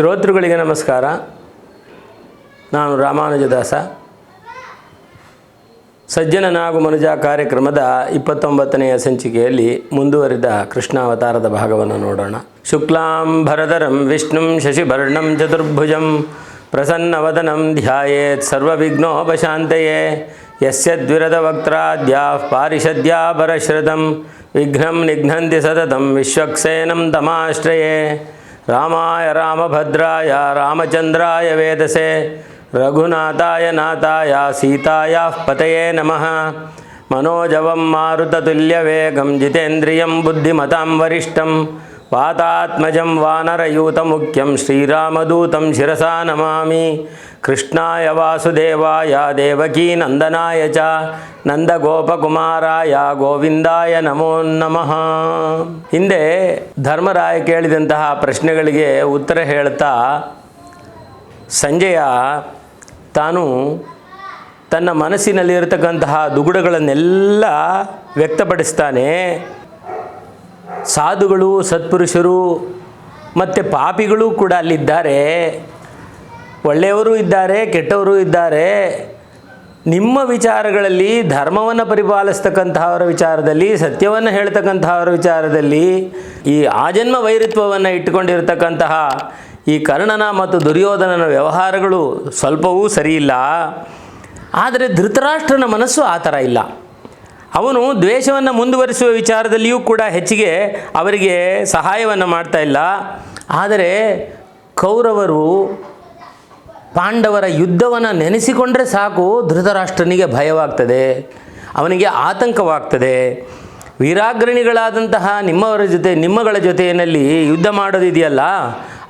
ಶ್ರೋತೃಗಳಿಗೆ ನಮಸ್ಕಾರ. ನಾನು ರಾಮಾನುಜದಾಸ ಸಜ್ಜನನಾಗು ಮನುಜ ಕಾರ್ಯಕ್ರಮದ ಇಪ್ಪತ್ತೊಂಬತ್ತನೆಯ ಸಂಚಿಕೆಯಲ್ಲಿ ಮುಂದುವರಿದ ಕೃಷ್ಣಾವತಾರದ ಭಾಗವನ್ನು ನೋಡೋಣ. ಶುಕ್ಲಾಂ ಭರದರಂ ವಿಷ್ಣುಂ ಶಶಿಭರ್ಣಂ, ಚತುರ್ಭುಜಂ, ಪ್ರಸನ್ನವದನಂ, ಧ್ಯಾಯೇತ್ ಸರ್ವವಿಘ್ನೋಪಶಾಂತಯೇ, ಯಸ್ಯ ದ್ವಿರದ ವಕ್ತ್ರಾದ್ಯಾ ಪಾರಿಷದ್ಯಾ ಪರಶ್ರದಂ ವಿಘ್ನಂ ನಿಘ್ನಂತಿ ಸತತಂ ವಿಶ್ವಕ್ಸೇನಂ ತಮಾಶ್ರಯೇ. రామాయ రామభద్రాయ రామచంద్రాయ వేదసే. రఘునాథాయ నాథాయ సీతాయా పతయే నమ. మనోజవం మారుతతుల్యవేగం జితేంద్రియం బుద్ధిమతాం వరిష్టం. ವಾನರಯೂತಮುಖ್ಯಂ ಶ್ರೀರಾಮದೂತಂ ಶಿರಸಾ ನಮಾಮಿ. ಕೃಷ್ಣಾಯ ವಾಸುದೇವಾಯ ದೇವಕೀನಂದನಾಯ ಚ. ನಂದಗೋಪಕುಮಾರಾಯ ಗೋವಿಂದಾಯ ನಮೋ ನಮಃ. ಹಿಂದೆ ಧರ್ಮರಾಯ ಕೇಳಿದಂತಹ ಪ್ರಶ್ನೆಗಳಿಗೆ ಉತ್ತರ ಹೇಳ್ತಾ, ಸಂಜಯ ತಾನು ತನ್ನ ಮನಸ್ಸಿನಲ್ಲಿರತಕ್ಕಂತಹ ದುಗುಡಗಳನ್ನೆಲ್ಲ ವ್ಯಕ್ತಪಡಿಸ್ತಾನೆ. ಸಾಧುಗಳು, ಸತ್ಪುರುಷರು, ಮತ್ತು ಪಾಪಿಗಳು ಕೂಡ ಅಲ್ಲಿದ್ದಾರೆ. ಒಳ್ಳೆಯವರು ಇದ್ದಾರೆ, ಕೆಟ್ಟವರು ಇದ್ದಾರೆ. ನಿಮ್ಮ ವಿಚಾರಗಳಲ್ಲಿ, ಧರ್ಮವನ್ನು ಪರಿಪಾಲಿಸ್ತಕ್ಕಂತಹವರ ವಿಚಾರದಲ್ಲಿ, ಸತ್ಯವನ್ನು ಹೇಳ್ತಕ್ಕಂತಹವರ ವಿಚಾರದಲ್ಲಿ, ಈ ಆಜನ್ಮ ವೈರತ್ವವನ್ನು ಇಟ್ಟುಕೊಂಡಿರತಕ್ಕಂತಹ ಈ ಕರ್ಣನ ಮತ್ತು ದುರ್ಯೋಧನನ ವ್ಯವಹಾರಗಳು ಸ್ವಲ್ಪವೂ ಸರಿಯಿಲ್ಲ. ಆದರೆ ಧೃತರಾಷ್ಟ್ರನ ಮನಸ್ಸು ಆ ಥರ ಇಲ್ಲ. ಅವನು ದ್ವೇಷವನ್ನು ಮುಂದುವರಿಸುವ ವಿಚಾರದಲ್ಲಿಯೂ ಕೂಡ ಹೆಚ್ಚಿಗೆ ಅವರಿಗೆ ಸಹಾಯವನ್ನು ಮಾಡ್ತಾ ಇಲ್ಲ. ಆದರೆ ಕೌರವರು ಪಾಂಡವರ ಯುದ್ಧವನ್ನು ನೆನೆಸಿಕೊಂಡ್ರೆ ಸಾಕು, ಧೃತರಾಷ್ಟ್ರನಿಗೆ ಭಯವಾಗ್ತದೆ, ಅವನಿಗೆ ಆತಂಕವಾಗ್ತದೆ. ವೀರಾಗ್ರಣಿಗಳಾದಂತಹ ನಿಮ್ಮವರ ಜೊತೆ, ನಿಮ್ಮಗಳ ಜೊತೆಯಲ್ಲಿ ಯುದ್ಧ ಮಾಡೋದಿದೆಯಲ್ಲ,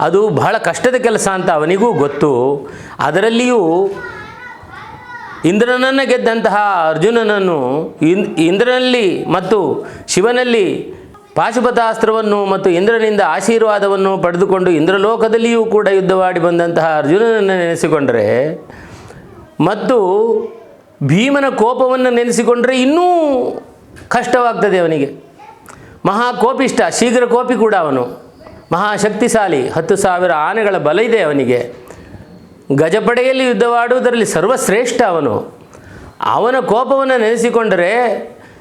ಅದು ಬಹಳ ಕಷ್ಟದ ಕೆಲಸ ಅಂತ ಅವನಿಗೂ ಗೊತ್ತು. ಅದರಲ್ಲಿಯೂ ಇಂದ್ರನನ್ನು ಗೆದ್ದಂತಹ ಅರ್ಜುನನನ್ನು ಇಂದ್ರನಲ್ಲಿ ಮತ್ತು ಶಿವನಲ್ಲಿ ಪಾಶುಪತಾಸ್ತ್ರವನ್ನು ಮತ್ತು ಇಂದ್ರನಿಂದ ಆಶೀರ್ವಾದವನ್ನು ಪಡೆದುಕೊಂಡು ಇಂದ್ರಲೋಕದಲ್ಲಿಯೂ ಕೂಡ ಯುದ್ಧವಾಡಿ ಬಂದಂತಹ ಅರ್ಜುನನನ್ನು ನೆನೆಸಿಕೊಂಡರೆ ಮತ್ತು ಭೀಮನ ಕೋಪವನ್ನು ನೆನೆಸಿಕೊಂಡರೆ ಇನ್ನೂ ಕಷ್ಟವಾಗ್ತದೆ ಅವನಿಗೆ. ಮಹಾಕೋಪಿಷ್ಟ, ಶೀಘ್ರ ಕೋಪಿ ಕೂಡ ಅವನು. ಮಹಾಶಕ್ತಿಶಾಲಿ, ಹತ್ತು ಸಾವಿರ ಆನೆಗಳ ಬಲ ಇದೆ ಅವನಿಗೆ. ಗಜಪಡೆಯಲ್ಲಿ ಯುದ್ಧವಾಡುವುದರಲ್ಲಿ ಸರ್ವಶ್ರೇಷ್ಠ ಅವನು. ಅವನ ಕೋಪವನ್ನು ನೆನೆಸಿಕೊಂಡರೆ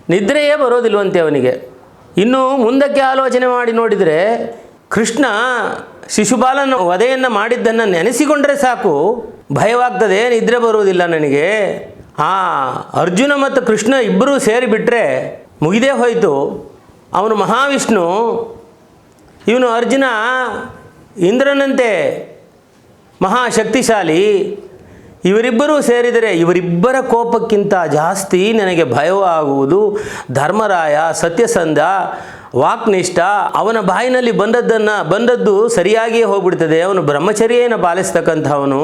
ನಿದ್ರೆಯೇ ಬರೋದಿಲ್ವಂತೆ ಅವನಿಗೆ. ಇನ್ನು ಮುಂದಕ್ಕೆ ಆಲೋಚನೆ ಮಾಡಿ ನೋಡಿದರೆ ಕೃಷ್ಣ ಶಿಶುಪಾಲನ ವಧೆಯನ್ನು ಮಾಡಿದ್ದನ್ನು ನೆನೆಸಿಕೊಂಡರೆ ಸಾಕು. ಭಯವಾಗ್ತದೆ, ನಿದ್ರೆ ಬರುವುದಿಲ್ಲ ನನಗೆ. ಆ ಅರ್ಜುನ ಮತ್ತು ಕೃಷ್ಣ ಇಬ್ಬರೂ ಸೇರಿಬಿಟ್ರೆ ಮುಗಿದೇ ಹೋಯಿತು. ಅವನು ಮಹಾವಿಷ್ಣು. ಇವನು ಅರ್ಜುನ, ಇಂದ್ರನಂತೆ ಮಹಾಶಕ್ತಿಶಾಲಿ. ಇವರಿಬ್ಬರೂ ಸೇರಿದರೆ ಇವರಿಬ್ಬರ ಕೋಪಕ್ಕಿಂತ ಜಾಸ್ತಿ ನನಗೆ ಭಯವಾಗುವುದು. ಧರ್ಮರಾಯ, ಸತ್ಯಸಂಧ, ವಾಕ್ನಿಷ್ಠ, ಅವನ ಬಾಯಿನಲ್ಲಿ ಬಂದದ್ದನ್ನು, ಬಂದದ್ದು ಸರಿಯಾಗಿಯೇ ಹೋಗ್ಬಿಡ್ತದೆ. ಅವನು ಬ್ರಹ್ಮಚರ್ಯನ ಪಾಲಿಸ್ತಕ್ಕಂಥವನು.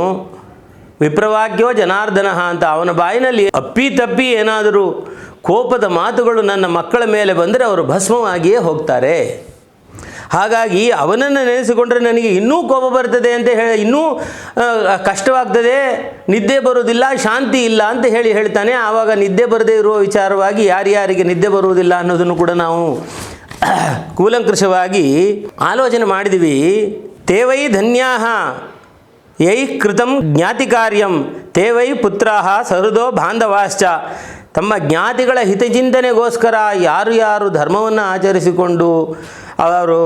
ವಿಪ್ರವಾಕ್ಯೋ ಜನಾರ್ದನ ಅಂತ ಅವನ ಬಾಯಿನಲ್ಲಿ ಅಪ್ಪಿ ತಪ್ಪಿ ಏನಾದರೂ ಕೋಪದ ಮಾತುಗಳು ನನ್ನ ಮಕ್ಕಳ ಮೇಲೆ ಬಂದರೆ ಅವರು ಭಸ್ಮವಾಗಿಯೇ ಹೋಗ್ತಾರೆ. ಹಾಗಾಗಿ ಅವನನ್ನು ನೆನೆಸಿಕೊಂಡ್ರೆ ನನಗೆ ಇನ್ನೂ ಕೋಪ ಬರ್ತದೆ ಅಂತ ಹೇಳಿ, ಇನ್ನೂ ಕಷ್ಟವಾಗ್ತದೆ, ನಿದ್ದೆ ಬರುವುದಿಲ್ಲ, ಶಾಂತಿ ಇಲ್ಲ ಅಂತ ಹೇಳಿ ಹೇಳ್ತಾನೆ. ಆವಾಗ ನಿದ್ದೆ ಬರದೇ ಇರುವ ವಿಚಾರವಾಗಿ ಯಾರ್ಯಾರಿಗೆ ನಿದ್ದೆ ಬರುವುದಿಲ್ಲ ಅನ್ನೋದನ್ನು ಕೂಡ ನಾವು ಕೂಲಂಕೃಷವಾಗಿ ಆಲೋಚನೆ ಮಾಡಿದ್ವಿ. ತೇವೈ ಧನ್ಯಾಹ, ಯೈ ಕೃತಂ ಜ್ಞಾತಿ ಕಾರ್ಯಂ, ತೇವೈ ಪುತ್ರಾಹ ಸಹೃದೋ ಬಾಂಧವಾಶ್ಚ. ತಮ್ಮ ಜ್ಞಾತಿಗಳ ಹಿತಚಿಂತನೆಗೋಸ್ಕರ ಯಾರು ಯಾರು ಧರ್ಮವನ್ನು ಆಚರಿಸಿಕೊಂಡು ಅವರು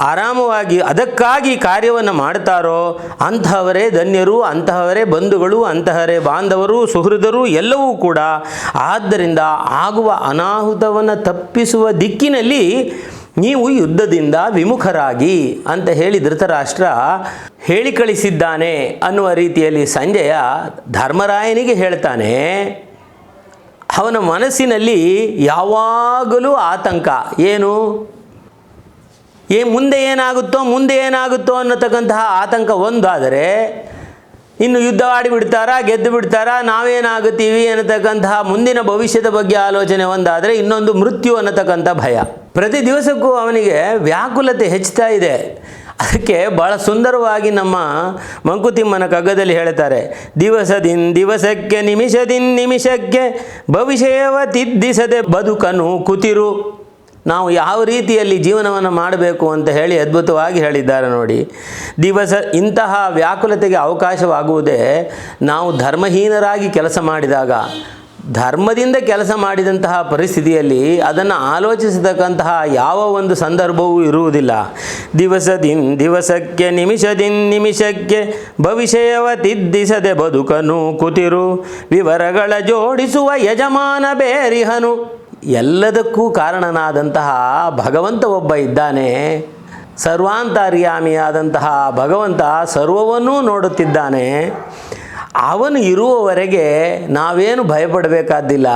ಆರಾಮವಾಗಿ ಅದಕ್ಕಾಗಿ ಕಾರ್ಯವನ್ನು ಮಾಡ್ತಾರೋ ಅಂತಹವರೇ ಧನ್ಯರು, ಅಂತಹವರೇ ಬಂಧುಗಳು ಅಂತಹರೇ ಬಾಂಧವರು, ಸುಹೃದರು ಎಲ್ಲವೂ ಕೂಡ ಆದ್ದರಿಂದ ಆಗುವ ಅನಾಹುತವನ್ನು ತಪ್ಪಿಸುವ ದಿಕ್ಕಿನಲ್ಲಿ ನೀವು ಯುದ್ಧದಿಂದ ವಿಮುಖರಾಗಿ ಅಂತ ಹೇಳಿ ಧೃತರಾಷ್ಟ್ರ ಹೇಳಿ ಕಳಿಸಿದ್ದಾನೆ ಅನ್ನುವ ರೀತಿಯಲ್ಲಿ ಸಂಜಯ ಧರ್ಮರಾಯನಿಗೆ ಹೇಳ್ತಾನೆ, ಅವನ ಮನಸ್ಸಿನಲ್ಲಿ ಯಾವಾಗಲೂ ಆತಂಕ. ಏನು? ಏ ಮುಂದೆ ಏನಾಗುತ್ತೋ ಮುಂದೆ ಏನಾಗುತ್ತೋ ಅನ್ನತಕ್ಕಂತಹ ಆತಂಕ ಒಂದಾದರೆ ಇನ್ನು ಯುದ್ಧ ಬಿಡ್ತಾರಾ, ಗೆದ್ದು ಬಿಡ್ತಾರಾ, ನಾವೇನಾಗುತ್ತೀವಿ ಅನ್ನತಕ್ಕಂತಹ ಮುಂದಿನ ಭವಿಷ್ಯದ ಬಗ್ಗೆ ಆಲೋಚನೆ ಒಂದಾದರೆ ಇನ್ನೊಂದು ಮೃತ್ಯು ಅನ್ನತಕ್ಕಂಥ ಭಯ. ಪ್ರತಿ ದಿವಸಕ್ಕೂ ಅವನಿಗೆ ವ್ಯಾಕುಲತೆ ಹೆಚ್ಚುತ್ತಾ ಇದೆ. ಅದಕ್ಕೆ ಭಾಳ ಸುಂದರವಾಗಿ ನಮ್ಮ ಮಂಕುತಿಮ್ಮನ ಕಗ್ಗದಲ್ಲಿ ಹೇಳ್ತಾರೆ ದಿವಸದಿಂದ ದಿವಸಕ್ಕೆ ನಿಮಿಷದಿಂದ ನಿಮಿಷಕ್ಕೆ ಭವಿಷ್ಯವ ತಿದ್ದಿಸದೆ ಬದುಕನು ಕುತಿರು. ನಾವು ಯಾವ ರೀತಿಯಲ್ಲಿ ಜೀವನವನ್ನು ಮಾಡಬೇಕು ಅಂತ ಹೇಳಿ ಅದ್ಭುತವಾಗಿ ಹೇಳಿದ್ದಾರೆ ನೋಡಿ. ದಿವಸ ಇಂತಹ ವ್ಯಾಕುಲತೆಗೆ ಅವಕಾಶವಾಗುವುದೇ ನಾವು ಧರ್ಮಹೀನರಾಗಿ ಕೆಲಸ ಮಾಡಿದಾಗ. ಧರ್ಮದಿಂದ ಕೆಲಸ ಮಾಡಿದಂತಹ ಪರಿಸ್ಥಿತಿಯಲ್ಲಿ ಅದನ್ನು ಆಲೋಚಿಸತಕ್ಕಂತಹ ಯಾವ ಒಂದು ಸಂದರ್ಭವೂ ಇರುವುದಿಲ್ಲ. ದಿವಸದಿನ್ ದಿವಸಕ್ಕೆ ನಿಮಿಷದಿನ್ ನಿಮಿಷಕ್ಕೆ ಭವಿಷ್ಯವ ತಿದ್ದಿಸದೆ ಬದುಕನು ಕುತಿರು. ವಿವರಗಳ ಜೋಡಿಸುವ ಯಜಮಾನ ಬೇರಿಹನು. ಎಲ್ಲದಕ್ಕೂ ಕಾರಣನಾದಂತಹ ಭಗವಂತ ಒಬ್ಬ ಇದ್ದಾನೆ. ಸರ್ವಾಂತರ್ಯಾಮಿಯಾದಂತಹ ಭಗವಂತ ಸರ್ವವನ್ನೂ ನೋಡುತ್ತಿದ್ದಾನೆ. ಅವನು ಇರುವವರೆಗೆ ನಾವೇನು ಭಯಪಡಬೇಕಾದ್ದಿಲ್ಲ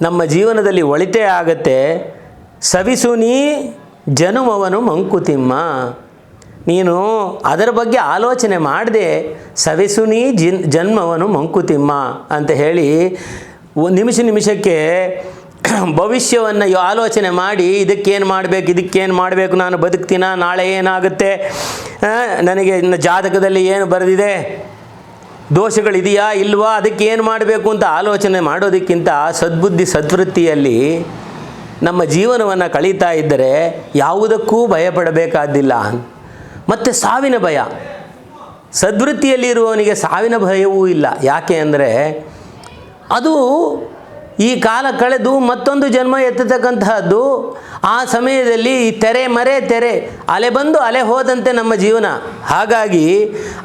ನಮ್ಮ ಜೀವನದಲ್ಲಿ ಒಳಿತೇ ಆಗತ್ತೆ. ಸವಿಸುನಿ ಜನುಮವನು ಮಂಕುತಿಮ್ಮ. ನೀನು ಅದರ ಬಗ್ಗೆ ಆಲೋಚನೆ ಮಾಡದೆ. ಸವಿಸುನಿ ಜಿನ್, ಜನ್ಮವನು ಮಂಕುತಿಮ್ಮ ಅಂತ ಹೇಳಿ ನಿಮಿಷ ನಿಮಿಷಕ್ಕೆ ಭವಿಷ್ಯವನ್ನು ಆಲೋಚನೆ ಮಾಡಿ, ಇದಕ್ಕೇನು ಮಾಡಬೇಕು ಇದಕ್ಕೇನು ಮಾಡಬೇಕು, ನಾನು ಬದುಕ್ತೀನ, ನಾಳೆ ಏನಾಗುತ್ತೆ? ನನಗೆ ಇನ್ನು ಜಾತಕದಲ್ಲಿ ಏನು ಬರೆದಿದೆ? ದೋಷಗಳಿದೆಯಾ, ಇಲ್ವಾ ಅದಕ್ಕೆ ಏನು ಮಾಡಬೇಕು ಅಂತ ಆಲೋಚನೆ ಮಾಡೋದಕ್ಕಿಂತ ಸದ್ಬುದ್ಧಿ ಸದ್ವೃತ್ತಿಯಲ್ಲಿ ನಮ್ಮ ಜೀವನವನ್ನು ಕಳೀತಾ ಇದ್ದರೆ ಯಾವುದಕ್ಕೂ ಭಯಪಡಬೇಕಾದ್ದಿಲ್ಲ ಮತ್ತು ಸಾವಿನ ಭಯ. ಸದ್ವೃತ್ತಿಯಲ್ಲಿ ಇರುವವನಿಗೆ ಸಾವಿನ ಭಯವೂ ಇಲ್ಲ. ಯಾಕೆ ಅಂದರೆ ಅದು ಈ ಕಾಲ ಕಳೆದು ಮತ್ತೊಂದು ಜನ್ಮ ಎತ್ತತಕ್ಕಂತಹದ್ದು, ಆ ಸಮಯದಲ್ಲಿ ಈ ತೆರೆ ಮರೆ ತೆರೆ, ಅಲೆ ಬಂದು ಅಲೆ ಹೋದಂತೆ ನಮ್ಮ ಜೀವನ. ಹಾಗಾಗಿ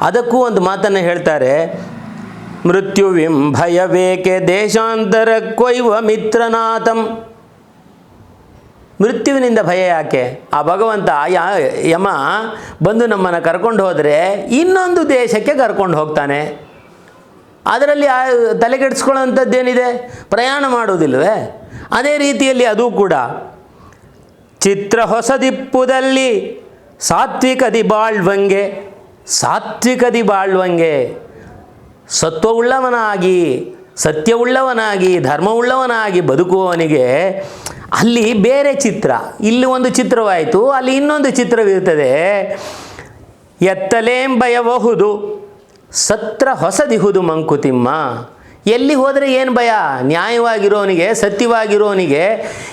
ಅದಕ್ಕೂ ಒಂದು ಮಾತನ್ನು ಹೇಳ್ತಾರೆ ಮೃತ್ಯುವಿಂ ಭಯವೇಕೆ ದೇಶಾಂತರ ಕೊಯ್ವ ಮಿತ್ರನಾಥಂ? ಮೃತ್ಯುವಿನಿಂದ ಭಯ ಯಾಕೆ? ಆ ಭಗವಂತ ಯಾ, ಯಮ ಬಂದು ನಮ್ಮನ್ನು ಕರ್ಕೊಂಡು ಹೋದರೆ ಇನ್ನೊಂದು ದೇಶಕ್ಕೆ ಕರ್ಕೊಂಡು ಹೋಗ್ತಾನೆ. ಅದರಲ್ಲಿ ತಲೆಗೆಡಿಸ್ಕೊಳ್ಳೋಂಥದ್ದೇನಿದೆ ಪ್ರಯಾಣ ಮಾಡೋದಿಲ್ವೇ ಅದೇ ರೀತಿಯಲ್ಲಿ ಅದು ಕೂಡ. ಚಿತ್ರ ಹೊಸದಿಪ್ಪುದಲ್ಲಿ ಸಾತ್ವಿಕದಿ ಬಾಳ್ವಂಗೆ ಸಾತ್ವಿಕದಿ ಬಾಳ್ವಂಗೆ ಸತ್ವವುಳ್ಳವನಾಗಿ, ಸತ್ಯವುಳ್ಳವನಾಗಿ, ಧರ್ಮವುಳ್ಳವನಾಗಿ ಬದುಕುವವನಿಗೆ ಅಲ್ಲಿ ಬೇರೆ ಚಿತ್ರ, ಇಲ್ಲಿ ಒಂದು ಚಿತ್ರವಾಯಿತು, ಅಲ್ಲಿ ಇನ್ನೊಂದು ಚಿತ್ರವಿರ್ತದೆ ಎತ್ತಲೇಂ ಭಯಬಹುದು ಸತ್ರ ಹೊಸದಿಹುದು ಮಂಕುತಿಮ್ಮ. ಎಲ್ಲಿ ಹೋದರೆ ಏನು ಭಯ? ನ್ಯಾಯವಾಗಿರೋನಿಗೆ, ಸತ್ಯವಾಗಿರೋನಿಗೆ.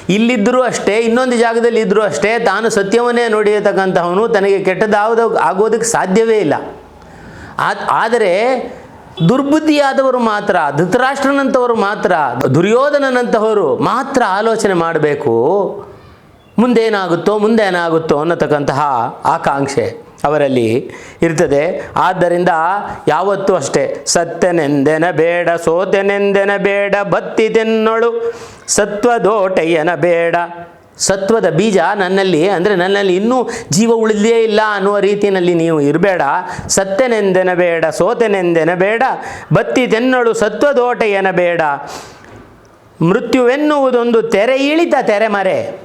ಇಲ್ಲಿದ್ದರೂ ಅಷ್ಟೇ, ಇನ್ನೊಂದು ಜಾಗದಲ್ಲಿ ಇದ್ದರೂ ಅಷ್ಟೇ, ತಾನು ಸತ್ಯವನ್ನೇ ನೋಡಿರತಕ್ಕಂಥವನು ತನಗೆ ಕೆಟ್ಟದಾವುದು ಆಗೋದಕ್ಕೆ ಸಾಧ್ಯವೇ ಇಲ್ಲ. ಆದ್- ಆದರೆ ದುರ್ಬುದ್ಧಿಯಾದವರು ಮಾತ್ರ ಧೃತರಾಷ್ಟ್ರನಂಥವರು ಮಾತ್ರ, ದುರ್ಯೋಧನನಂತಹವರು ಮಾತ್ರ ಆಲೋಚನೆ ಮಾಡಬೇಕು. ಮುಂದೇನಾಗುತ್ತೋ ಮುಂದೇನಾಗುತ್ತೋ ಅನ್ನತಕ್ಕಂತಹ ಆಕಾಂಕ್ಷೆ. ಅವರಲ್ಲಿ ಇರ್ತದೆ. ಆದ್ದರಿಂದ ಯಾವತ್ತೂ ಅಷ್ಟೇ, ಸತ್ಯನೆಂದೆನ ಬೇಡ, ಸೋತೆನೆಂದೆನ ಬೇಡ, ಬತ್ತಿ ತೆನ್ನೊಳು ಸತ್ವದೋಟಯ್ಯನ ಬೇಡ. ಸತ್ವದ ಬೀಜ ನನ್ನಲ್ಲಿ, ಅಂದರೆ ನನ್ನಲ್ಲಿ ಇನ್ನೂ ಜೀವ ಉಳಿದೇ ಇಲ್ಲ ಅನ್ನುವ ರೀತಿಯಲ್ಲಿ ನೀವು ಇರಬೇಡ. ಸತ್ಯನೆಂದೆನ ಬೇಡ, ಸೋತೆನೆಂದೆನ ಬೇಡ, ಬತ್ತಿ ತೆನ್ನೊಳು ಸತ್ವದೋಟಯ್ಯನ ಬೇಡ. ಮೃತ್ಯುವೆನ್ನುವುದೊಂದು ತೆರೆ ಇಳಿತ ತೆರೆಮರೆ.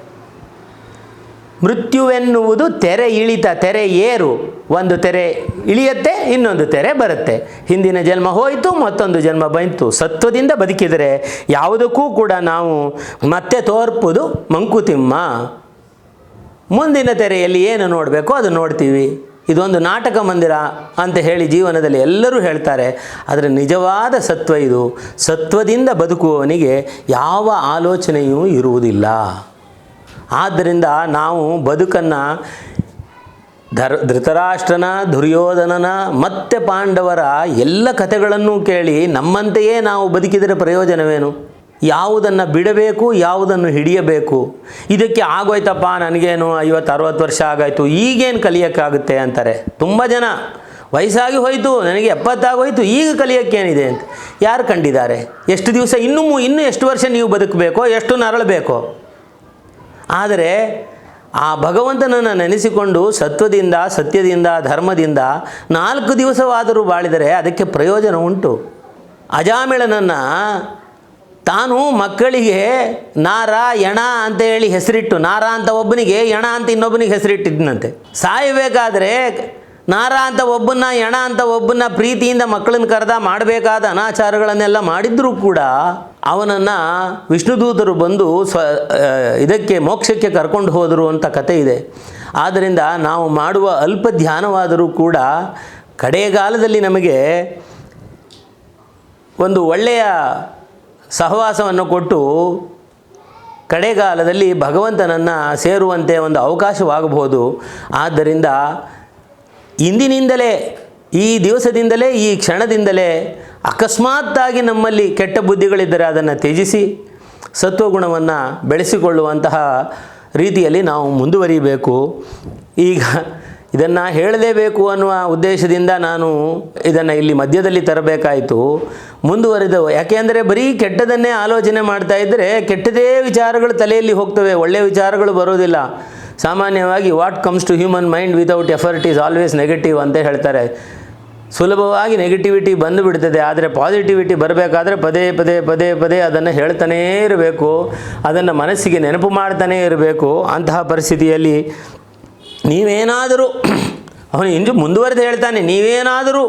ಮೃತ್ಯುವೆನ್ನುವುದು ತೆರೆ ಇಳಿತ, ತೆರೆ ಏರು. ಒಂದು ತೆರೆ ಇಳಿಯತ್ತೆ, ಇನ್ನೊಂದು ತೆರೆ ಬರುತ್ತೆ. ಹಿಂದಿನ ಜನ್ಮ ಹೋಯಿತು, ಮತ್ತೊಂದು ಜನ್ಮ ಬಂತು. ಸತ್ವದಿಂದ ಬದುಕಿದರೆ ಯಾವುದಕ್ಕೂ ಕೂಡ ನಾವು ಮತ್ತೆ ತೋರ್ಪುದು ಮಂಕುತಿಮ್ಮ. ಮುಂದಿನ ತೆರೆಯಲ್ಲಿ ಏನು ನೋಡಬೇಕೋ ಅದು ನೋಡ್ತೀವಿ. ಇದೊಂದು ನಾಟಕ ಮಂದಿರ ಅಂತ ಹೇಳಿ ಜೀವನದಲ್ಲಿ ಎಲ್ಲರೂ ಹೇಳ್ತಾರೆ. ಆದರೆ ನಿಜವಾದ ಸತ್ವ ಇದು. ಸತ್ವದಿಂದ ಬದುಕುವವನಿಗೆ ಯಾವ ಆಲೋಚನೆಯೂ ಇರುವುದಿಲ್ಲ. ಆದ್ದರಿಂದ ನಾವು ಬದುಕನ್ನು ಧರ್, ಧೃತರಾಷ್ಟ್ರನ, ದುರ್ಯೋಧನನ, ಮತ್ತೆ ಪಾಂಡವರ ಎಲ್ಲ ಕಥೆಗಳನ್ನು ಕೇಳಿ ನಮ್ಮಂತೆಯೇ ನಾವು ಬದುಕಿದರೆ ಪ್ರಯೋಜನವೇನು? ಯಾವುದನ್ನು ಬಿಡಬೇಕು, ಯಾವುದನ್ನು ಹಿಡಿಯಬೇಕು? ಇದಕ್ಕೆ ಆಗೋಯ್ತಪ್ಪ, ನನಗೇನು ಐವತ್ತು, ಅರವತ್ತು ವರ್ಷ ಆಗಾಯಿತು, ಈಗೇನು ಕಲಿಯೋಕ್ಕಾಗುತ್ತೆ ಅಂತಾರೆ. ತುಂಬ ಜನ. ವಯಸ್ಸಾಗಿ ಹೋಯಿತು, ನನಗೆ ಎಪ್ಪತ್ತಾಗೋಯ್ತು ಈಗ ಕಲಿಯೋಕ್ಕೇನಿದೆ ಅಂತ. ಯಾರು ಕಂಡಿದ್ದಾರೆ? ಎಷ್ಟು ದಿವಸ, ಇನ್ನೂ ಇನ್ನೂ ಎಷ್ಟು ವರ್ಷ ನೀವು ಬದುಕಬೇಕೋ ಎಷ್ಟು ನರಳಬೇಕೋ ಆದರೆ ಆ ಭಗವಂತನನ್ನು ನೆನೆಸಿಕೊಂಡು ಸತ್ವದಿಂದ, ಸತ್ಯದಿಂದ, ಧರ್ಮದಿಂದ ನಾಲ್ಕು ದಿವಸವಾದರೂ ಬಾಳಿದರೆ ಅದಕ್ಕೆ ಪ್ರಯೋಜನ ಉಂಟು. ಅಜಾಮಿಳನನ್ನು ತಾನು ಮಕ್ಕಳಿಗೆ ನಾರ ಎಣ ಅಂತ ಹೇಳಿ ಹೆಸರಿಟ್ಟು, ನಾರ ಅಂತ ಒಬ್ಬನಿಗೆ ಎಣ ಅಂತ ಇನ್ನೊಬ್ಬನಿಗೆ ಹೆಸರಿಟ್ಟಿದ್ದನಂತೆ ಸಾಯಬೇಕಾದ್ರೆ ನಾರ ಅಂತ ಒಬ್ಬನ್ನ, ಎಣ ಅಂತ ಒಬ್ಬನ್ನ ಪ್ರೀತಿಯಿಂದ ಮಕ್ಕಳನ್ನ ಕರೆದ ಮಾಡಬೇಕಾದ ಅನಾಚಾರಗಳನ್ನೆಲ್ಲ ಮಾಡಿದ್ರೂ ಕೂಡ ಅವನನ್ನು ವಿಷ್ಣುದೂತರು ಬಂದು ಸ್ವ ಇದಕ್ಕೆ, ಮೋಕ್ಷಕ್ಕೆ ಕರ್ಕೊಂಡು ಹೋದರು ಅಂತ ಕತೆ ಇದೆ. ಆದ್ದರಿಂದ ನಾವು ಮಾಡುವ ಅಲ್ಪ ಧ್ಯಾನವಾದರೂ ಕೂಡ ಕಡೆಗಾಲದಲ್ಲಿ ನಮಗೆ ಒಂದು ಒಳ್ಳೆಯ ಸಹವಾಸವನ್ನು ಕೊಟ್ಟು ಕಡೆಗಾಲದಲ್ಲಿ ಭಗವಂತನನ್ನು ಸೇರುವಂತೆ ಒಂದು ಅವಕಾಶವಾಗಬಹುದು. ಆದ್ದರಿಂದ ಇಂದಿನಿಂದಲೇ, ಈ ದಿವಸದಿಂದಲೇ, ಈ ಕ್ಷಣದಿಂದಲೇ ಅಕಸ್ಮಾತ್ತಾಗಿ ನಮ್ಮಲ್ಲಿ ಕೆಟ್ಟ ಬುದ್ಧಿಗಳಿದ್ದರೆ ಅದನ್ನು ತ್ಯಜಿಸಿ, ಸತ್ವಗುಣವನ್ನು ಬೆಳೆಸಿಕೊಳ್ಳುವಂತಹ ರೀತಿಯಲ್ಲಿ ನಾವು ಮುಂದುವರಿಬೇಕು. ಈಗ ಇದನ್ನು ಹೇಳಲೇಬೇಕು ಅನ್ನುವ ಉದ್ದೇಶದಿಂದ ನಾನು ಇದನ್ನು ಇಲ್ಲಿ ಮಧ್ಯದಲ್ಲಿ ತರಬೇಕಾಯಿತು. ಮುಂದುವರೆದು ಯಾಕೆಂದರೆ ಬರೀ ಕೆಟ್ಟದನ್ನೇ ಆಲೋಚನೆ ಮಾಡ್ತಾ ಇದ್ದರೆ ಕೆಟ್ಟದೇ ವಿಚಾರಗಳು ತಲೆಯಲ್ಲಿ ಹೋಗ್ತವೆ. ಒಳ್ಳೆಯ ವಿಚಾರಗಳು ಬರೋದಿಲ್ಲ. ಸಾಮಾನ್ಯವಾಗಿ what comes to human mind without effort is always negative ಅಂತ ಹೇಳ್ತಾರೆ. ಸುಲಭವಾಗಿ ನೆಗೆಟಿವಿಟಿ ಬಂದು ಬಿಡ್ತದೆ, ಆದರೆ ಪಾಸಿಟಿವಿಟಿ ಬರಬೇಕಾದ್ರೆ ಪದೇ ಪದೇ ಪದೇ ಪದೇ ಅದನ್ನು ಹೇಳ್ತಾನೇ ಇರಬೇಕು, ಅದನ್ನು ಮನಸ್ಸಿಗೆ ನೆನಪು ಮಾಡ್ತಾನೇ ಇರಬೇಕು. ಅಂತಹ ಪರಿಸ್ಥಿತಿಯಲ್ಲಿ ನೀವೇನಾದರೂ, ಅವನು ಇಂಜು ಮುಂದುವರೆದು ಹೇಳ್ತಾನೆ, ನೀವೇನಾದರೂ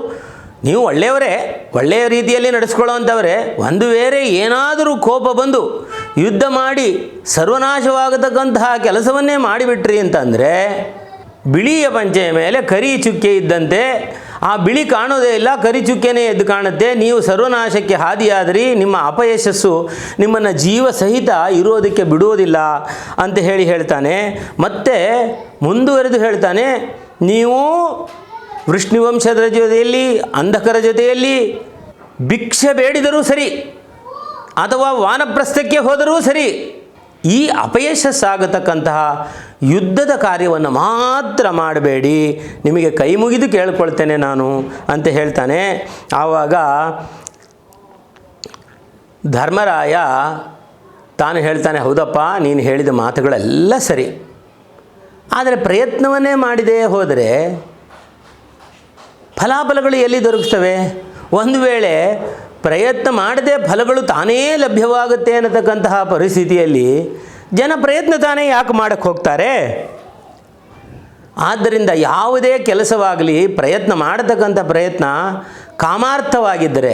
ನೀವು ಒಳ್ಳೆಯವರೇ, ಒಳ್ಳೆಯ ರೀತಿಯಲ್ಲಿ ನಡೆಸ್ಕೊಳ್ಳುವಂಥವರೇ, ಒಂದು ವೇಳೆ ಏನಾದರೂ ಕೋಪ ಬಂದು ಯುದ್ಧ ಮಾಡಿ ಸರ್ವನಾಶವಾಗತಕ್ಕಂತಹ ಕೆಲಸವನ್ನೇ ಮಾಡಿಬಿಟ್ರಿ ಅಂತಂದರೆ, ಬಿಳಿಯ ಪಂಚೆಯ ಮೇಲೆ ಕರಿ ಚುಕ್ಕೆ ಇದ್ದಂತೆ, ಆ ಬಿಳಿ ಕಾಣೋದೇ ಇಲ್ಲ, ಕರಿ ಚುಕ್ಕೆನೇ ಎದ್ದು ಕಾಣುತ್ತೆ, ನೀವು ಸರ್ವನಾಶಕ್ಕೆ ಹಾದಿಯಾದ್ರಿ, ನಿಮ್ಮ ಅಪಯಶಸ್ಸು ನಿಮ್ಮನ್ನು ಜೀವ ಸಹಿತ ಇರೋದಕ್ಕೆ ಬಿಡುವುದಿಲ್ಲ ಅಂತ ಹೇಳಿ ಹೇಳ್ತಾನೆ. ಮತ್ತೆ ಮುಂದುವರೆದು ಹೇಳ್ತಾನೆ, ನೀವು ವೃಷ್ಣಿವಂಶದ ಜೊತೆಯಲ್ಲಿ, ಅಂಧಕರ ಜೊತೆಯಲ್ಲಿ ಭಿಕ್ಷೆ ಬೇಡಿದರೂ ಸರಿ ಅಥವಾ ವಾನಪ್ರಸ್ಥಕ್ಕೆ ಹೋದರೂ ಸರಿ ಈ ಅಪಯಶಸ್ಸಾಗತಕ್ಕಂತಹ ಯುದ್ಧದ ಕಾರ್ಯವನ್ನು ಮಾತ್ರ ಮಾಡಬೇಡಿ. ನಿಮಗೆ ಕೈ ಮುಗಿದು ಕೇಳ್ಕೊಳ್ತೇನೆ ನಾನು ಅಂತ ಹೇಳ್ತಾನೆ. ಆವಾಗ ಧರ್ಮರಾಯ ತಾನು ಹೇಳ್ತಾನೆ, ಹೌದಪ್ಪ, ನೀನು ಹೇಳಿದ ಮಾತುಗಳೆಲ್ಲ ಸರಿ. ಆದರೆ ಪ್ರಯತ್ನವನ್ನೇ ಮಾಡಿದೇ ಹೋದರೆ ಫಲಾಫಲಗಳು ಎಲ್ಲಿ ದೊರಕುತ್ತವೆ? ಒಂದು ವೇಳೆ ಪ್ರಯತ್ನ ಮಾಡದೆ ಫಲಗಳು ತಾನೇ ಲಭ್ಯವಾಗುತ್ತೆ ಅನ್ನತಕ್ಕಂತಹ ಪರಿಸ್ಥಿತಿಯಲ್ಲಿ ಜನ ಪ್ರಯತ್ನ ತಾನೇ ಯಾಕೆ ಮಾಡಕ್ಕೆ ಹೋಗ್ತಾರೆ? ಆದ್ದರಿಂದ ಯಾವುದೇ ಕೆಲಸವಾಗಲಿ, ಪ್ರಯತ್ನ ಮಾಡತಕ್ಕಂಥ ಪ್ರಯತ್ನ ಕಾಮಾರ್ಥವಾಗಿದ್ದರೆ,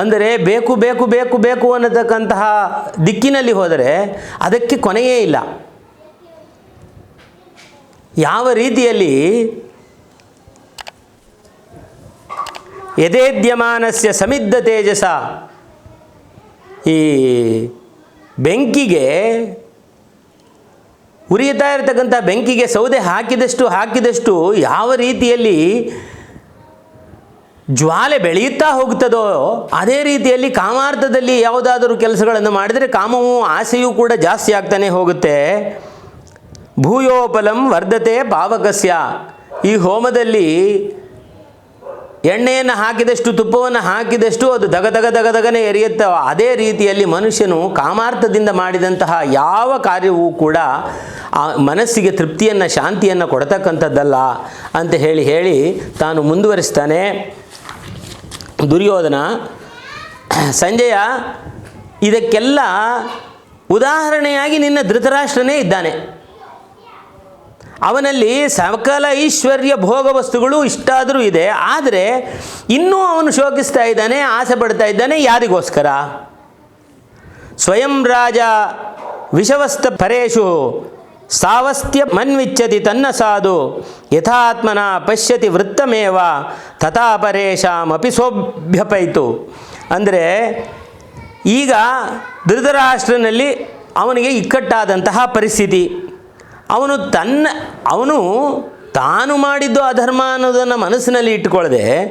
ಅಂದರೆ ಬೇಕು ಬೇಕು ಬೇಕು ಬೇಕು ಅನ್ನತಕ್ಕಂತಹ ದಿಕ್ಕಿನಲ್ಲಿ ಹೋದರೆ ಅದಕ್ಕೆ ಕೊನೆಯೇ ಇಲ್ಲ. ಯಾವ ರೀತಿಯಲ್ಲಿ ಯಥೇದ್ಯಮಾನಸ್ಯ ಸಮಿದ್ಧ ತೇಜಸ. ಈ ಬೆಂಕಿಗೆ ಉರಿಯುತ್ತಾ ಇರತಕ್ಕಂಥ ಬೆಂಕಿಗೆ ಸೌದೆ ಹಾಕಿದಷ್ಟು ಹಾಕಿದಷ್ಟು ಯಾವ ರೀತಿಯಲ್ಲಿ ಜ್ವಾಲೆ ಬೆಳೆಯುತ್ತಾ ಹೋಗುತ್ತದೋ ಅದೇ ರೀತಿಯಲ್ಲಿ ಕಾಮಾರ್ಥದಲ್ಲಿ ಯಾವುದಾದರೂ ಕೆಲಸಗಳನ್ನು ಮಾಡಿದರೆ ಕಾಮವು ಆಸೆಯೂ ಕೂಡ ಜಾಸ್ತಿ ಆಗ್ತಾನೆ ಹೋಗುತ್ತೆ. ಭೂಯೋಪಲಂ ವರ್ಧತೆ ಪಾವಕಸ್ಯ. ಈ ಹೋಮದಲ್ಲಿ ಎಣ್ಣೆಯನ್ನು ಹಾಕಿದಷ್ಟು, ತುಪ್ಪವನ್ನು ಹಾಕಿದಷ್ಟು ಅದು ದಗ ದಗ ದಗ ದಗನೆ ಎರಿಯುತ್ತವ. ಅದೇ ರೀತಿಯಲ್ಲಿ ಮನುಷ್ಯನು ಕಾಮಾರ್ಥದಿಂದ ಮಾಡಿದಂತಹ ಯಾವ ಕಾರ್ಯವೂ ಕೂಡ ಆ ಮನಸ್ಸಿಗೆ ತೃಪ್ತಿಯನ್ನು, ಶಾಂತಿಯನ್ನು ಕೊಡತಕ್ಕಂಥದ್ದಲ್ಲ ಅಂತ ಹೇಳಿ ಹೇಳಿ ತಾನು ಮುಂದುವರಿಸ್ತಾನೆ. ದುರ್ಯೋಧನ, ಸಂಜಯ, ಇದಕ್ಕೆಲ್ಲ ಉದಾಹರಣೆಯಾಗಿ ನಿನ್ನ ಧೃತರಾಷ್ಟ್ರನೇ ಇದ್ದಾನೆ. ಅವನಲ್ಲಿ ಸಕಲ ಐಶ್ವರ್ಯ ಭೋಗ ವಸ್ತುಗಳು ಇಷ್ಟಾದರೂ ಇದೆ, ಆದರೆ ಇನ್ನೂ ಅವನು ಶೋಕಿಸ್ತಾ ಇದ್ದಾನೆ, ಆಸೆ ಪಡ್ತಾ ಇದ್ದಾನೆ, ಯಾರಿಗೋಸ್ಕರ? ಸ್ವಯಂ ರಾಜ ವಿಷವಸ್ತ ಪರೇಶು ಸಾವಸ್ತ್ಯ ಮನ್ವಿಚ್ಛತಿ ತನ್ನ ಸಾಧು, ಯಥಾತ್ಮನ ಪಶ್ಯತಿ ವೃತ್ತಮೇವ, ತಥಾ ಪರೇಶಾಮಪಿ ಅಂದರೆ ಈಗ ಧೃತರಾಷ್ಟ್ರನಲ್ಲಿ ಅವನಿಗೆ ಇಕ್ಕಟ್ಟಾದಂತಹ ಪರಿಸ್ಥಿತಿ. ಅವನು ತನ್ನ ಅವನು ತಾನು ಮಾಡಿದ್ದು ಅಧರ್ಮ ಅನ್ನೋದನ್ನು ಮನಸ್ಸಿನಲ್ಲಿ ಇಟ್ಟುಕೊಳ್ಳದೆ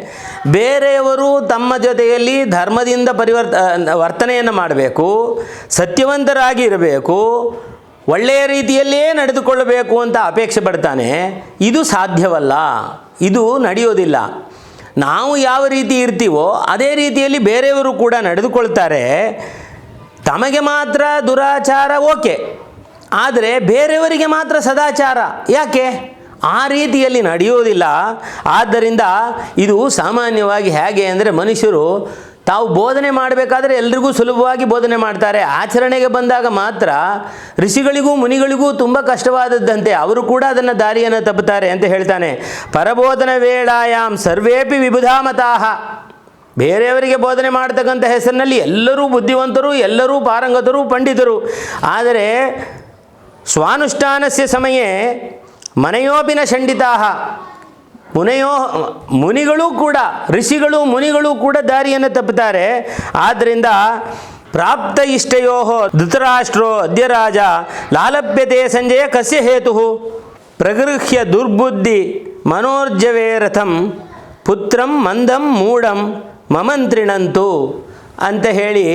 ಬೇರೆಯವರು ತಮ್ಮ ಜೊತೆಯಲ್ಲಿ ಧರ್ಮದಿಂದ ಪರಿವರ್ತ ವರ್ತನೆಯನ್ನು ಮಾಡಬೇಕು, ಸತ್ಯವಂತರಾಗಿ ಇರಬೇಕು, ಒಳ್ಳೆಯ ರೀತಿಯಲ್ಲಿಯೇ ನಡೆದುಕೊಳ್ಳಬೇಕು ಅಂತ ಅಪೇಕ್ಷೆ ಪಡ್ತಾನೆ. ಇದು ಸಾಧ್ಯವಲ್ಲ. ಇದು ನಡೆಯೋದಿಲ್ಲ. ನಾವು ಯಾವ ರೀತಿ ಇರ್ತೀವೋ ಅದೇ ರೀತಿಯಲ್ಲಿ ಬೇರೆಯವರು ಕೂಡ ನಡೆದುಕೊಳ್ತಾರೆ. ತಮಗೆ ಮಾತ್ರ ದುರಾಚಾರ ಓಕೆ. ಆದರೆ ಬೇರೆಯವರಿಗೆ ಮಾತ್ರ ಸದಾಚಾರ. ಯಾಕೆ? ಆ ರೀತಿಯಲ್ಲಿ ನಡೆಯೋದಿಲ್ಲ ಆದ್ದರಿಂದ ಇದು ಸಾಮಾನ್ಯವಾಗಿ ಹೇಗೆ ಅಂದರೆ ಮನುಷ್ಯರು ತಾವು ಬೋಧನೆ ಮಾಡಬೇಕಾದ್ರೆ ಎಲ್ರಿಗೂ ಸುಲಭವಾಗಿ ಬೋಧನೆ ಮಾಡ್ತಾರೆ. ಆಚರಣೆಗೆ ಬಂದಾಗ ಮಾತ್ರ ಋಷಿಗಳಿಗೂ ಮುನಿಗಳಿಗೂ ತುಂಬ ಕಷ್ಟವಾದದ್ದಂತೆ ಅವರು ಕೂಡ ಅದನ್ನು ದಾರಿಯನ್ನು ತಪ್ಪುತ್ತಾರೆ ಅಂತ ಹೇಳ್ತಾನೆ. ಪರಬೋಧನ ವೇಳಾಯಾಮ್ ಸರ್ವೇಪಿ ವಿಭುಧಾಮತಾಹ ಬೇರೆಯವರಿಗೆ ಬೋಧನೆ ಮಾಡ್ತಕ್ಕಂಥ ಹೆಸರಿನಲ್ಲಿ ಎಲ್ಲರೂ ಬುದ್ಧಿವಂತರು, ಎಲ್ಲರೂ ಪಾರಂಗತರು, ಪಂಡಿತರು. ಆದರೆ ಸ್ವಾನುಷ್ಠಾನಸ್ಯ ಸಮಯೇ ಮನೆಯೋಪಿನ ಶಂಡಿತಾ ಮುನೆಯೋ, ಮುನಿಗಳು ಕೂಡ, ಋಷಿಗಳು ಮುನಿಗಳು ಕೂಡ ದಾರಿಯನ್ನು ತಪ್ಪುತ್ತಾರೆ. ಆದ್ದರಿಂದ ಪ್ರಾಪ್ತ ಇಷ್ಟಯೋ ಧೃತರಾಷ್ಟ್ರೋ ಅದ್ಯರಾಜ ರಾಜ ಲಾಲಪ್ಯತೆ ಸಂಜಯ ಕಸ್ಯ ಹೇತು. ಪ್ರಗೃಹ್ಯ ದುರ್ಬುದ್ಧಿ ಮನೋರ್ಜವೇ ರಥಂ, ಪುತ್ರಂ ಮಂದಂ ಮೂಢಂ ಮಮಂತ್ರಿಣಂತು ಅಂತ ಹೇಳಿ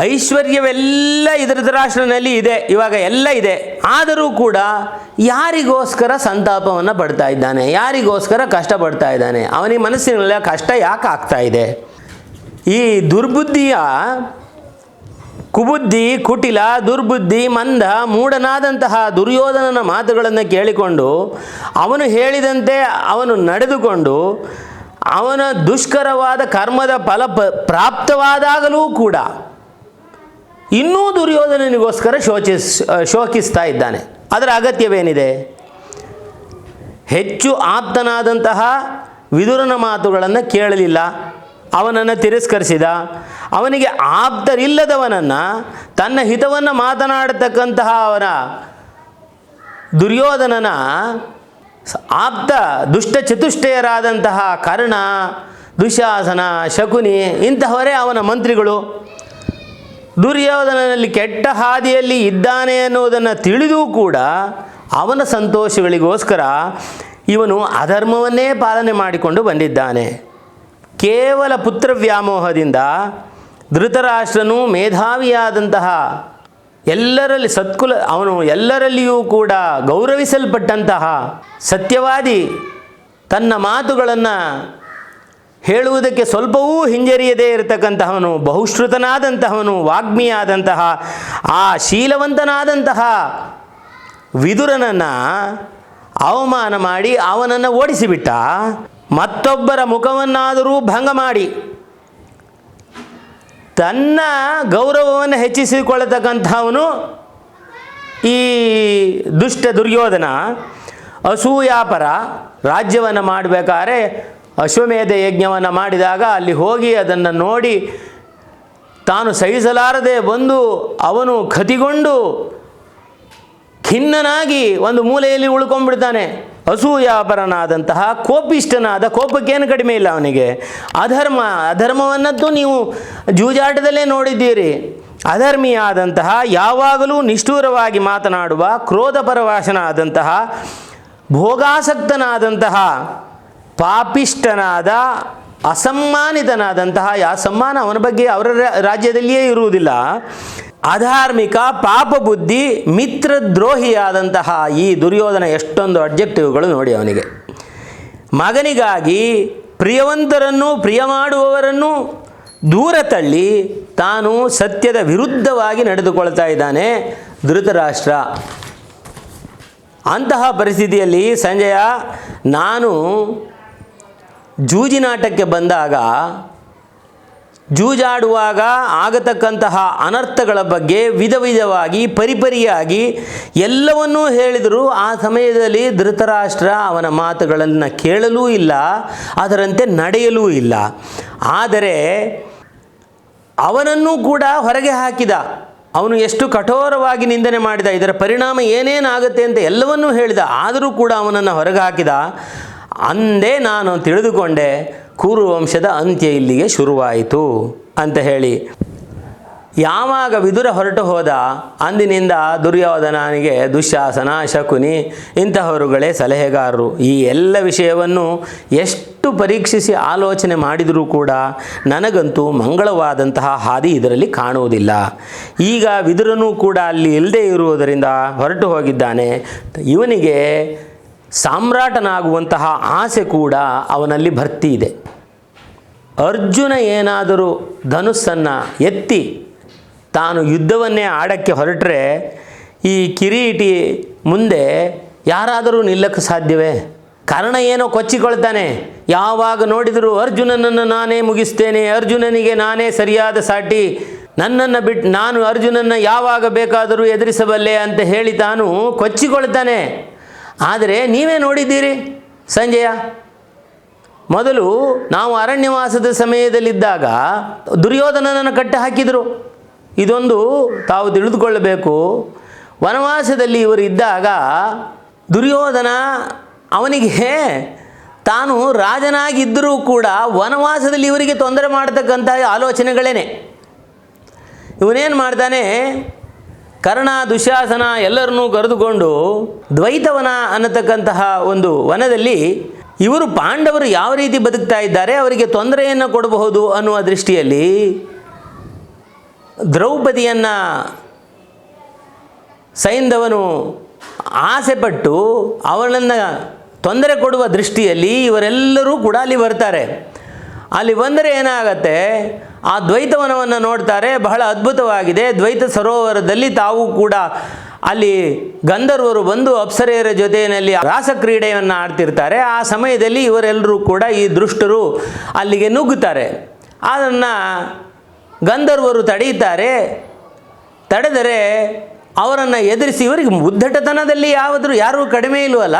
ಐಶ್ವರ್ಯವೆಲ್ಲ ಇದರ ಧೃತರಾಷ್ಟ್ರನಲ್ಲಿ ಇದೆ, ಇವಾಗ ಎಲ್ಲ ಇದೆ. ಆದರೂ ಕೂಡ ಯಾರಿಗೋಸ್ಕರ ಸಂತಾಪವನ್ನು ಪಡ್ತಾ ಇದ್ದಾನೆ? ಯಾರಿಗೋಸ್ಕರ ಕಷ್ಟಪಡ್ತಾ ಇದ್ದಾನೆ? ಅವನಿಗೆ ಮನಸ್ಸಿನಲ್ಲಿ ಕಷ್ಟ ಯಾಕೆ ಆಗ್ತಾ ಇದೆ? ಈ ದುರ್ಬುದ್ಧಿಯ ಕುಬುದ್ಧಿ, ಕುಟಿಲ, ದುರ್ಬುದ್ಧಿ, ಮಂದ, ಮೂಢನಾದಂತಹ ದುರ್ಯೋಧನನ ಮಾತುಗಳನ್ನು ಕೇಳಿಕೊಂಡು ಅವನು ಹೇಳಿದಂತೆ ಅವನು ನಡೆದುಕೊಂಡು ಅವನ ದುಷ್ಕರವಾದ ಕರ್ಮದ ಫಲ ಪ್ರಾಪ್ತವಾದಾಗಲೂ ಕೂಡ ಇನ್ನೂ ದುರ್ಯೋಧನನಿಗೋಸ್ಕರ ಶೋಚಿಸ್ ಶೋಕಿಸ್ತಾ ಇದ್ದಾನೆ. ಅದರ ಅಗತ್ಯವೇನಿದೆ? ಹೆಚ್ಚು ಆಪ್ತನಾದಂತಹ ವಿದುರನ ಮಾತುಗಳನ್ನು ಕೇಳಲಿಲ್ಲ. ಅವನನ್ನು ತಿರಸ್ಕರಿಸಿದ. ಅವನಿಗೆ ಆಪ್ತರಿಲ್ಲದವನನ್ನು ತನ್ನ ಹಿತವನ್ನು ಮಾತನಾಡತಕ್ಕಂತಹ ಅವನ ದುರ್ಯೋಧನನ ಆಪ್ತ ದುಷ್ಟ ಚತುಷ್ಟಯರಾದಂತಹ ಕರ್ಣ, ದುಶಾಸನ, ಶಕುನಿ ಇಂತಹವರೇ ಅವನ ಮಂತ್ರಿಗಳು. ದುರ್ಯೋಧನನಲ್ಲಿ ಕೆಟ್ಟ ಹಾದಿಯಲ್ಲಿ ಇದ್ದಾನೆ ಅನ್ನುವುದನ್ನು ತಿಳಿದೂ ಕೂಡ ಅವನ ಸಂತೋಷಗಳಿಗೋಸ್ಕರ ಇವನು ಅಧರ್ಮವನ್ನೇ ಪಾಲನೆ ಮಾಡಿಕೊಂಡು ಬಂದಿದ್ದಾನೆ. ಕೇವಲ ಪುತ್ರ ವ್ಯಾಮೋಹದಿಂದ ಧೃತರಾಷ್ಟ್ರನು ಮೇಧಾವಿಯಾದಂತಹ ಎಲ್ಲರಲ್ಲಿ ಸತ್ಕುಲ, ಅವನು ಎಲ್ಲರಲ್ಲಿಯೂ ಕೂಡ ಗೌರವಿಸಲ್ಪಟ್ಟಂತಹ ಸತ್ಯವಾದಿ ತನ್ನ ಮಾತುಗಳನ್ನು ಹೇಳುವುದಕ್ಕೆ ಸ್ವಲ್ಪವೂ ಹಿಂಜರಿಯದೇ ಇರತಕ್ಕಂತಹವನು, ಬಹುಶ್ರುತನಾದಂತಹವನು, ವಾಗ್ಮಿಯಾದಂತಹ, ಆ ಶೀಲವಂತನಾದಂತಹ ವಿದುರನನ್ನು ಅವಮಾನ ಮಾಡಿ ಅವನನ್ನು ಓಡಿಸಿಬಿಟ್ಟ. ಮತ್ತೊಬ್ಬರ ಮುಖವನ್ನಾದರೂ ಭಂಗ ಮಾಡಿ. ತನ್ನ ಗೌರವವನ್ನು ಹೆಚ್ಚಿಸಿಕೊಳ್ಳತಕ್ಕಂಥವನು ಈ ದುಷ್ಟ ದುರ್ಯೋಧನ ಅಸೂಯಾಪರ ರಾಜ್ಯವನ್ನು ಮಾಡಬೇಕಾದ್ರೆ ಅಶ್ವಮೇಧ ಯಜ್ಞವನ್ನು ಮಾಡಿದಾಗ ಅಲ್ಲಿ ಹೋಗಿ ಅದನ್ನು ನೋಡಿ ತಾನು ಸಹಿಸಲಾರದೆ ಬಂದು ಅವನು ಕತಿಗೊಂಡು ಖಿನ್ನನಾಗಿ ಒಂದು ಮೂಲೆಯಲ್ಲಿ ಉಳ್ಕೊಂಡ್ಬಿಡ್ತಾನೆ. ಅಸೂಯಾಪರನಾದಂತಹ ಕೋಪಿಷ್ಟನಾದ ಕೋಪಕ್ಕೇನು ಕಡಿಮೆ ಇಲ್ಲ ಅವನಿಗೆ. ಅಧರ್ಮ, ಅಧರ್ಮವನ್ನದ್ದು ನೀವು ಜೂಜಾಟದಲ್ಲೇ ನೋಡಿದ್ದೀರಿ. ಅಧರ್ಮಿಯಾದಂತಹ, ಯಾವಾಗಲೂ ನಿಷ್ಠೂರವಾಗಿ ಮಾತನಾಡುವ ಕ್ರೋಧಪರವಾಸನಾದಂತಹ ಭೋಗಾಸಕ್ತನಾದಂತಹ ಪಾಪಿಷ್ಟನಾದ ಅಸಮ್ಮಾನಿತನಾದಂತಹ ಯಾವ ಸಮ್ಮಾನ ಅವನ ಬಗ್ಗೆ ಅವರ ರಾಜ್ಯದಲ್ಲಿಯೇ ಇರುವುದಿಲ್ಲ. ಅಧಾರ್ಮಿಕ ಪಾಪ ಬುದ್ಧಿ ಮಿತ್ರದ್ರೋಹಿಯಾದಂತಹ ಈ ದುರ್ಯೋಧನ ಎಷ್ಟೊಂದು ಅಬ್ಜೆಕ್ಟಿವ್ಗಳು ನೋಡಿ ಅವನಿಗೆ. ಮಗನಿಗಾಗಿ ಪ್ರಿಯವಂತರನ್ನು, ಪ್ರಿಯ ಮಾಡುವವರನ್ನು ದೂರ ತಳ್ಳಿ ತಾನು ಸತ್ಯದ ವಿರುದ್ಧವಾಗಿ ನಡೆದುಕೊಳ್ತಾ ಇದ್ದಾನೆ ಧೃತರಾಷ್ಟ್ರ. ಅಂತಹ ಪರಿಸ್ಥಿತಿಯಲ್ಲಿ ಸಂಜಯ, ನಾನು ಜೂಜಿನಾಟಕ್ಕೆ ಬಂದಾಗ, ಜೂಜಾಡುವಾಗ ಆಗತಕ್ಕಂತಹ ಅನರ್ಥಗಳ ಬಗ್ಗೆ ವಿಧ ವಿಧವಾಗಿ, ಪರಿಪರಿಯಾಗಿ ಎಲ್ಲವನ್ನೂ ಹೇಳಿದರೂ ಆ ಸಮಯದಲ್ಲಿ ಧೃತರಾಷ್ಟ್ರ ಅವನ ಮಾತುಗಳನ್ನು ಕೇಳಲೂ ಇಲ್ಲ, ಅದರಂತೆ ನಡೆಯಲೂ ಇಲ್ಲ. ಆದರೆ ಅವನನ್ನು ಕೂಡ ಹೊರಗೆ ಹಾಕಿದ, ಅವನು ಎಷ್ಟು ಕಠೋರವಾಗಿ ನಿಂದನೆ ಮಾಡಿದ, ಇದರ ಪರಿಣಾಮ ಏನೇನಾಗುತ್ತೆ ಅಂತ ಎಲ್ಲವನ್ನೂ ಹೇಳಿದ, ಆದರೂ ಕೂಡ ಅವನನ್ನು ಹೊರಗೆ ಹಾಕಿದ ಅಂದೇ ನಾನು ತಿಳಿದುಕೊಂಡೆ ಕೂರುವಂಶದ ಅಂತ್ಯ ಇಲ್ಲಿಗೆ ಶುರುವಾಯಿತು ಅಂತ ಹೇಳಿ. ಯಾವಾಗ ವಿದುರ ಹೊರಟು ಹೋದ ಅಂದಿನಿಂದ ದುರ್ಯೋಧನನಿಗೆ ದುಶ್ಯಾಸನ ಶಕುನಿ ಇಂತಹವರುಗಳೇ ಸಲಹೆಗಾರರು. ಈ ಎಲ್ಲ ವಿಷಯವನ್ನು ಎಷ್ಟು ಪರೀಕ್ಷಿಸಿ ಆಲೋಚನೆ ಮಾಡಿದರೂ ಕೂಡ ನನಗಂತೂ ಮಂಗಳವಾದಂತಹ ಹಾದಿ ಇದರಲ್ಲಿ ಕಾಣುವುದಿಲ್ಲ. ಈಗ ವಿದುರನೂ ಕೂಡ ಅಲ್ಲಿ ಇಲ್ಲದೆ ಇರುವುದರಿಂದ ಹೊರಟು ಹೋಗಿದ್ದಾನೆ. ಇವನಿಗೆ ಸಾಮ್ರಾಟನಾಗುವಂತಹ ಆಸೆ ಕೂಡ ಅವನಲ್ಲಿ ಭರ್ತಿ ಇದೆ. ಅರ್ಜುನ ಏನಾದರೂ ಧನುಸ್ಸನ್ನು ಎತ್ತಿ ತಾನು ಯುದ್ಧವನ್ನೇ ಆಡಕ್ಕೆ ಹೊರಟ್ರೆ ಈ ಕಿರೀಟಿ ಮುಂದೆ ಯಾರಾದರೂ ನಿಲ್ಲಕ್ಕೆ ಸಾಧ್ಯವೇ? ಕಾರಣ ಏನೋ ಕೊಚ್ಚಿಕೊಳ್ತಾನೆ. ಯಾವಾಗ ನೋಡಿದರೂ ಅರ್ಜುನನನ್ನು ನಾನೇ ಮುಗಿಸ್ತೇನೆ, ಅರ್ಜುನನಿಗೆ ನಾನೇ ಸರಿಯಾದ ಸಾಟಿ. ನನ್ನನ್ನು ಬಿಟ್ಟು ನಾನು ಅರ್ಜುನನ್ನು ಯಾವಾಗ ಬೇಕಾದರೂ ಎದುರಿಸಬಲ್ಲೆ ಅಂತ ಹೇಳಿ ತಾನು ಕೊಚ್ಚಿಕೊಳ್ತಾನೆ. ಆದರೆ ನೀವೇ ನೋಡಿದ್ದೀರಿ, ಸಂಜಯ? ಮೊದಲು ನಾವು ಅರಣ್ಯವಾಸದ ಸಮಯದಲ್ಲಿದ್ದಾಗ ದುರ್ಯೋಧನನನ್ನು ಕಟ್ಟಿ ಹಾಕಿದರು ಇದೊಂದು ತಾವು ತಿಳಿದುಕೊಳ್ಳಬೇಕು. ವನವಾಸದಲ್ಲಿ ಇವರು ಇದ್ದಾಗ ದುರ್ಯೋಧನ ಅವನಿಗೆ ತಾನು ರಾಜನಾಗಿದ್ದರೂ ಕೂಡ ವನವಾಸದಲ್ಲಿ ಇವರಿಗೆ ತೊಂದರೆ ಮಾಡತಕ್ಕಂಥ ಆಲೋಚನೆಗಳೇನೆ. ಇವನೇನು ಮಾಡ್ತಾನೆ ಕರ್ಣ, ದುಶಾಸನ ಎಲ್ಲರನ್ನೂ ಕರೆದುಕೊಂಡು ದ್ವೈತವನ ಅನ್ನತಕ್ಕಂತಹ ಒಂದು ವನದಲ್ಲಿ ಇವರು ಪಾಂಡವರು ಯಾವ ರೀತಿ ಬದುಕ್ತಾ ಇದ್ದಾರೆ, ಅವರಿಗೆ ತೊಂದರೆಯನ್ನು ಕೊಡಬಹುದು ಅನ್ನುವ ದೃಷ್ಟಿಯಲ್ಲಿ ದ್ರೌಪದಿಯನ್ನು ಸೈಂಧವನು ಆಸೆಪಟ್ಟು ಅವಳನ್ನು ತೊಂದರೆ ಕೊಡುವ ದೃಷ್ಟಿಯಲ್ಲಿ ಇವರೆಲ್ಲರೂ ಕೂಡ ಅಲ್ಲಿ ಬರ್ತಾರೆ. ಅಲ್ಲಿ ಬಂದರೆ ಏನಾಗತ್ತೆ ಆ ದ್ವೈತವನವನ್ನು ನೋಡ್ತಾರೆ, ಬಹಳ ಅದ್ಭುತವಾಗಿದೆ. ದ್ವೈತ ಸರೋವರದಲ್ಲಿ ತಾವು ಕೂಡ ಅಲ್ಲಿ ಗಂಧರ್ವರು ಬಂದು ಅಪ್ಸರೆಯರ ಜೊತೆಯಲ್ಲಿ ರಾಸಕ್ರೀಡೆಯನ್ನು ಆಡ್ತಿರ್ತಾರೆ. ಆ ಸಮಯದಲ್ಲಿ ಇವರೆಲ್ಲರೂ ಕೂಡ ಈ ದೃಷ್ಟರು ಅಲ್ಲಿಗೆ ನುಗ್ಗುತ್ತಾರೆ. ಅದನ್ನು ಗಂಧರ್ವರು ತಡೆಯುತ್ತಾರೆ. ತಡೆದರೆ ಅವರನ್ನು ಎದುರಿಸಿ, ಇವರಿಗೆ ಉದ್ದಟತನದಲ್ಲಿ ಯಾವುದರೂ, ಯಾರೂ ಕಡಿಮೆ ಇಲ್ವಲ್ಲ?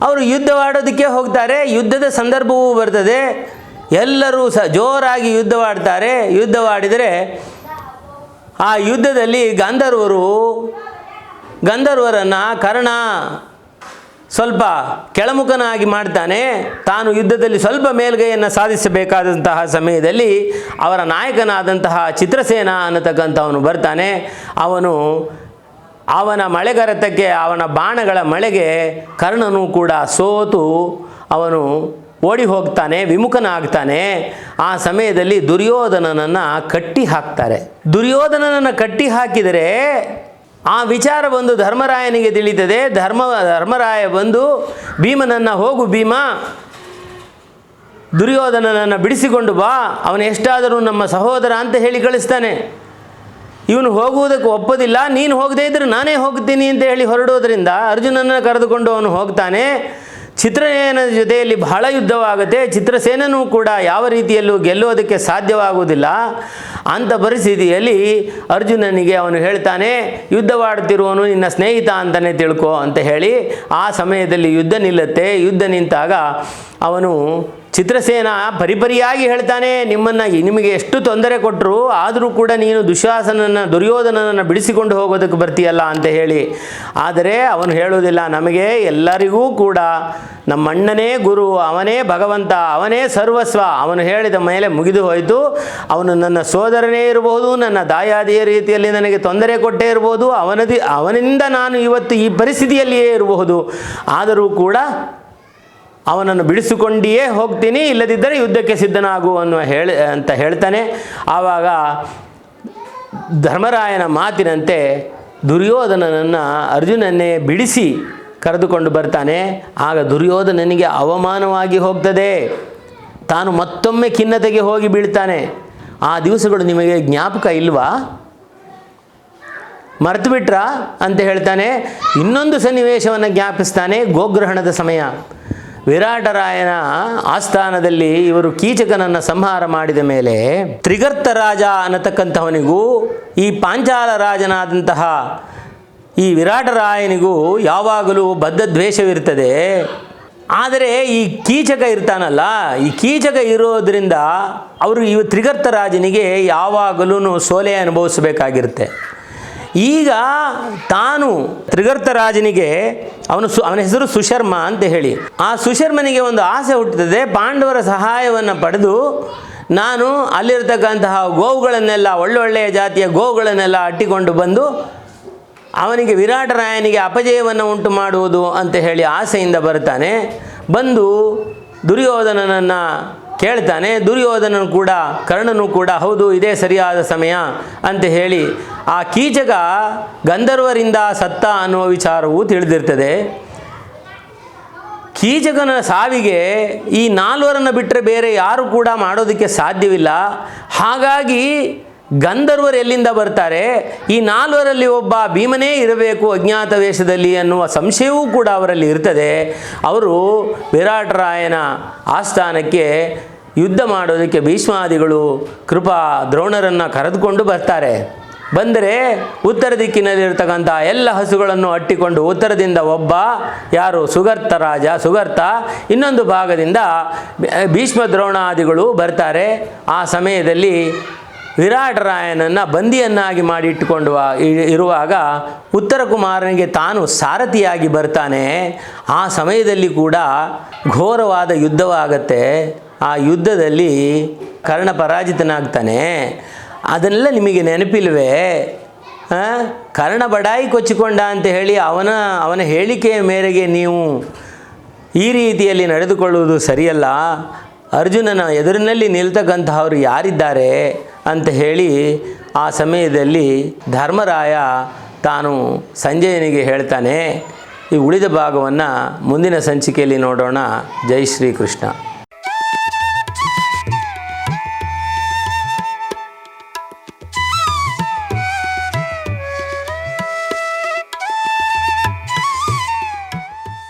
ಅವರು ಯುದ್ಧವಾಡೋದಕ್ಕೆ ಹೋಗ್ತಾರೆ. ಯುದ್ಧದ ಸಂದರ್ಭವೂ ಬರ್ತದೆ. ಎಲ್ಲರೂ ಸಹ ಜೋರಾಗಿ ಯುದ್ಧವಾಡ್ತಾರೆ. ಯುದ್ಧವಾಡಿದರೆ ಆ ಯುದ್ಧದಲ್ಲಿ ಗಂಧರ್ವರು, ಗಂಧರ್ವರನ್ನು ಕರ್ಣ ಸ್ವಲ್ಪ ಕೆಳಮುಖನಾಗಿ ಮಾಡ್ತಾನೆ. ತಾನು ಯುದ್ಧದಲ್ಲಿ ಸ್ವಲ್ಪ ಮೇಲ್ಗೈಯನ್ನು ಸಾಧಿಸಬೇಕಾದಂತಹ ಸಮಯದಲ್ಲಿ ಅವರ ನಾಯಕನಾದಂತಹ ಚಿತ್ರಸೇನ ಅನ್ನತಕ್ಕಂಥವನು ಬರ್ತಾನೆ. ಅವನು ಅವನ ಮಳೆಗರತಕ್ಕೆ, ಅವನ ಬಾಣಗಳ ಮಳೆಗೆ ಕರ್ಣನು ಕೂಡ ಸೋತು. ಅವನು ಓಡಿ ಹೋಗ್ತಾನೆ, ವಿಮುಖನಾಗ್ತಾನೆ, ಆ ಸಮಯದಲ್ಲಿ ದುರ್ಯೋಧನನನ್ನು ಕಟ್ಟಿ ಹಾಕ್ತಾರೆ ದುರ್ಯೋಧನನನ್ನು ಕಟ್ಟಿ ಹಾಕಿದರೆ ಆ ವಿಚಾರ ಬಂದು ಧರ್ಮರಾಯನಿಗೆ ತಿಳಿತದೆ. ಧರ್ಮ, ಧರ್ಮರಾಯ ಬಂದು ಭೀಮನನ್ನು, ಹೋಗು ಭೀಮ, ದುರ್ಯೋಧನನನ್ನು ಬಿಡಿಸಿಕೊಂಡು ಬಾ, ಅವನು ಎಷ್ಟಾದರೂ ನಮ್ಮ ಸಹೋದರ ಅಂತ ಹೇಳಿ ಕಳಿಸ್ತಾನೆ. ಇವನು ಹೋಗುವುದಕ್ಕೆ ಒಪ್ಪೋದಿಲ್ಲ, ನೀನು ಹೋಗದೇ ಇದ್ರೆ ನಾನೇ ಹೋಗ್ತೀನಿ ಅಂತ ಹೇಳಿ ಹೊರಡೋದ್ರಿಂದ ಅರ್ಜುನನ್ನು ಕರೆದುಕೊಂಡು ಅವನು ಹೋಗ್ತಾನೆ. ಚಿತ್ರಸೇನ ಜೊತೆಯಲ್ಲಿ ಬಹಳ ಯುದ್ಧವಾಗುತ್ತೆ. ಚಿತ್ರಸೇನನೂ ಕೂಡ ಯಾವ ರೀತಿಯಲ್ಲೂ ಗೆಲ್ಲೋದಕ್ಕೆ ಸಾಧ್ಯವಾಗುವುದಿಲ್ಲ. ಅಂಥ ಪರಿಸ್ಥಿತಿಯಲ್ಲಿ ಅರ್ಜುನನಿಗೆ ಅವನು ಹೇಳ್ತಾನೆ ಯುದ್ಧವಾಡ್ತಿರುವವನು ನಿನ್ನ ಸ್ನೇಹಿತ ಅಂತಲೇ ತಿಳ್ಕೊ ಅಂತ ಹೇಳಿ ಆ ಸಮಯದಲ್ಲಿ ಯುದ್ಧ ನಿಲ್ಲುತ್ತೆ. ಯುದ್ಧ ನಿಂತಾಗ ಅವನು ಚಿತ್ರಸೇನ ಪರಿಪರಿಯಾಗಿ ಹೇಳ್ತಾನೆ, ನಿಮ್ಮನ್ನು ನಿಮಗೆ ಎಷ್ಟು ತೊಂದರೆ ಕೊಟ್ಟರು ಆದರೂ ಕೂಡ ನೀನು ದುಶ್ವಾಸನನ್ನು ದುರ್ಯೋಧನನನ್ನು ಬಿಡಿಸಿಕೊಂಡು ಹೋಗೋದಕ್ಕೆ ಬರ್ತೀಯಲ್ಲ ಅಂತ ಹೇಳಿ. ಆದರೆ ಅವನು ಹೇಳುವುದಿಲ್ಲ, ನಮಗೆ ಎಲ್ಲರಿಗೂ ಕೂಡ ನಮ್ಮಣ್ಣನೇ ಗುರು, ಅವನೇ ಭಗವಂತ, ಅವನೇ ಸರ್ವಸ್ವ ಅವನು ಹೇಳಿದ ಮೇಲೆ ಮುಗಿದು ಹೋಯಿತು. ಅವನು, ನನ್ನ ಸೋದರನೇ ಇರಬಹುದು, ನನ್ನ ದಾಯಾದಿಯ ರೀತಿಯಲ್ಲಿ ನನಗೆ ತೊಂದರೆ ಕೊಟ್ಟೇ ಇರಬಹುದು, ಅವನದಿ, ಅವನಿಂದ ನಾನು ಇವತ್ತು ಈ ಪರಿಸ್ಥಿತಿಯಲ್ಲಿಯೇ ಇರಬಹುದು. ಆದರೂ ಕೂಡ ಅವನನ್ನು ಬಿಡಿಸಿಕೊಂಡಿಯೇ ಹೋಗ್ತೀನಿ, ಇಲ್ಲದಿದ್ದರೆ ಯುದ್ಧಕ್ಕೆ ಸಿದ್ಧನಾಗು ಅನ್ನುವ ಹೇಳಿ, ಅಂತ ಹೇಳ್ತಾನೆ. ಆವಾಗ ಧರ್ಮರಾಯನ ಮಾತಿನಂತೆ ದುರ್ಯೋಧನನನ್ನು ಅರ್ಜುನನ್ನೇ ಬಿಡಿಸಿ ಕರೆದುಕೊಂಡು ಬರ್ತಾನೆ. ಆಗ ದುರ್ಯೋಧನನಿಗೆ ಅವಮಾನವಾಗಿ ಹೋಗ್ತದೆ. ತಾನು ಮತ್ತೊಮ್ಮೆ ಖಿನ್ನತೆಗೆ ಹೋಗಿ ಬೀಳ್ತಾನೆ. ಆ ದಿವಸಗಳು ನಿಮಗೆ ಜ್ಞಾಪಕ ಇಲ್ವಾ? ಮರೆತು ಬಿಟ್ರಾ ಅಂತ ಹೇಳ್ತಾನೆ. ಇನ್ನೊಂದು ಸನ್ನಿವೇಶವನ್ನು ಜ್ಞಾಪಿಸ್ತಾನೆ ಗೋಗ್ರಹಣದ ಸಮಯ. ವಿರಾಟರಾಯನ ಆಸ್ಥಾನದಲ್ಲಿ ಇವರು ಕೀಚಕನನ್ನು ಸಂಹಾರ ಮಾಡಿದ ಮೇಲೆ ತ್ರಿಗರ್ತ ರಾಜ ಅನ್ನತಕ್ಕಂಥವನಿಗೂ, ಈ ಪಾಂಚಾಲ ರಾಜನಾದಂತಹ ಈ ವಿರಾಟರಾಯನಿಗೂ ಯಾವಾಗಲೂ ಬದ್ಧ ದ್ವೇಷವಿರ್ತದೆ ಆದರೆ ಈ ಕೀಚಕ ಇರ್ತಾನಲ್ಲ, ಈ ಕೀಚಕ ಇರೋದರಿಂದ ಅವರು ಈ ತ್ರಿಗರ್ತ ರಾಜನಿಗೆ ಯಾವಾಗಲೂ ಸೋಲೆ ಅನುಭವಿಸಬೇಕಾಗಿರುತ್ತೆ. ಈಗ ತಾನು ತ್ರಿಗರ್ತರಾಜನಿಗೆ ಅವನು ಸು, ಅವನ ಹೆಸರು ಸುಶರ್ಮ ಅಂತ ಹೇಳಿ. ಆ ಸುಶರ್ಮನಿಗೆ ಒಂದು ಆಸೆ ಹುಟ್ಟುತ್ತದೆ ಪಾಂಡವರ ಸಹಾಯವನ್ನು ಪಡೆದು ನಾನು ಅಲ್ಲಿರ್ತಕ್ಕಂತಹ ಗೋವುಗಳನ್ನೆಲ್ಲ, ಒಳ್ಳೊಳ್ಳೆಯ ಜಾತಿಯ ಗೋವುಗಳನ್ನೆಲ್ಲ ಅಟ್ಟಿಕೊಂಡು ಬಂದು ಅವನಿಗೆ ವಿರಾಟರಾಯನಿಗೆ ಅಪಜಯವನ್ನು ಉಂಟು ಮಾಡುವುದು ಅಂತ ಹೇಳಿ ಆಸೆಯಿಂದ ಬರ್ತಾನೆ ಬಂದು ದುರ್ಯೋಧನನನ್ನು ಕೇಳ್ತಾನೆ, ದುರ್ಯೋಧನನು ಕೂಡ, ಕರ್ಣನು ಕೂಡ, ಹೌದು, ಇದೇ ಸರಿಯಾದ ಸಮಯ ಅಂತ ಹೇಳಿ ಆ ಕೀಚಕ ಗಂಧರ್ವರಿಂದ ಸತ್ತ ಅನ್ನುವ ವಿಚಾರವೂ ತಿಳಿದಿರ್ತದೆ. ಕೀಚಕನ ಸಾವಿಗೆ ಈ ನಾಲ್ವರನ್ನು ಬಿಟ್ಟರೆ ಬೇರೆ ಯಾರು ಕೂಡ ಮಾಡೋದಕ್ಕೆ ಸಾಧ್ಯವಿಲ್ಲ. ಹಾಗಾಗಿ ಗಂಧರ್ವರು ಎಲ್ಲಿಂದ ಬರ್ತಾರೆ? ಈ ನಾಲ್ವರಲ್ಲಿ ಒಬ್ಬ ಭೀಮನೇ ಇರಬೇಕು ಅಜ್ಞಾತ ವೇಷದಲ್ಲಿ ಅನ್ನುವ ಸಂಶಯವೂ ಕೂಡ ಅವರಲ್ಲಿ ಇರ್ತದೆ. ಅವರು ವಿರಾಟರಾಯನ ಆಸ್ಥಾನಕ್ಕೆ ಯುದ್ಧ ಮಾಡೋದಕ್ಕೆ ಭೀಷ್ಮಾದಿಗಳು ಕೃಪಾ ದ್ರೋಣರನ್ನು ಕರೆದುಕೊಂಡು ಬರ್ತಾರೆ. ಬಂದರೆ ಉತ್ತರ ದಿಕ್ಕಿನಲ್ಲಿರ್ತಕ್ಕಂಥ ಎಲ್ಲ ಹಸುಗಳನ್ನು ಅಟ್ಟಿಕೊಂಡು ಉತ್ತರದಿಂದ ಒಬ್ಬ, ಯಾರು? ಸುಗರ್ತ ರಾಜ. ಸುಗರ್ತ ಇನ್ನೊಂದು ಭಾಗದಿಂದ ಭೀಷ್ಮ ದ್ರೋಣಾದಿಗಳು ಬರ್ತಾರೆ. ಆ ಸಮಯದಲ್ಲಿ ವಿರಾಟರಾಯನನ್ನು ಬಂದಿಯನ್ನಾಗಿ ಮಾಡಿ ಇಟ್ಟುಕೊಂಡು ಇರುವಾಗ ಉತ್ತರ ಕುಮಾರನಿಗೆ ತಾನು ಸಾರಥಿಯಾಗಿ ಬರ್ತಾನೆ. ಆ ಸಮಯದಲ್ಲಿ ಕೂಡ ಘೋರವಾದ ಯುದ್ಧವಾಗತ್ತೆ. ಆ ಯುದ್ಧದಲ್ಲಿ ಕರ್ಣ ಪರಾಜಿತನಾಗ್ತಾನೆ. ಅದನ್ನೆಲ್ಲ ನಿಮಗೆ ನೆನಪಿಲ್ವೇ? ಕರ್ಣ ಬಡಾಯಿ ಕೊಚ್ಚಿಕೊಂಡ ಅಂತ ಹೇಳಿ ಅವನ ಅವನ ಹೇಳಿಕೆಯ ಮೇರೆಗೆ ನೀವು ಈ ರೀತಿಯಲ್ಲಿ ನಡೆದುಕೊಳ್ಳುವುದು ಸರಿಯಲ್ಲ. ಅರ್ಜುನನ ಎದುರಿನಲ್ಲಿ ನಿಲ್ತಕ್ಕಂತಹವರು ಯಾರಿದ್ದಾರೆ? ಅಂತ ಹೇಳಿ ಆ ಸಮಯದಲ್ಲಿ ಧರ್ಮರಾಯ ತಾನು ಸಂಜಯನಿಗೆ ಹೇಳ್ತಾನೆ, ಈ ಉಳಿದ ಭಾಗವನ್ನು ಮುಂದಿನ ಸಂಚಿಕೆಯಲ್ಲಿ ನೋಡೋಣ. ಜೈ ಶ್ರೀಕೃಷ್ಣ.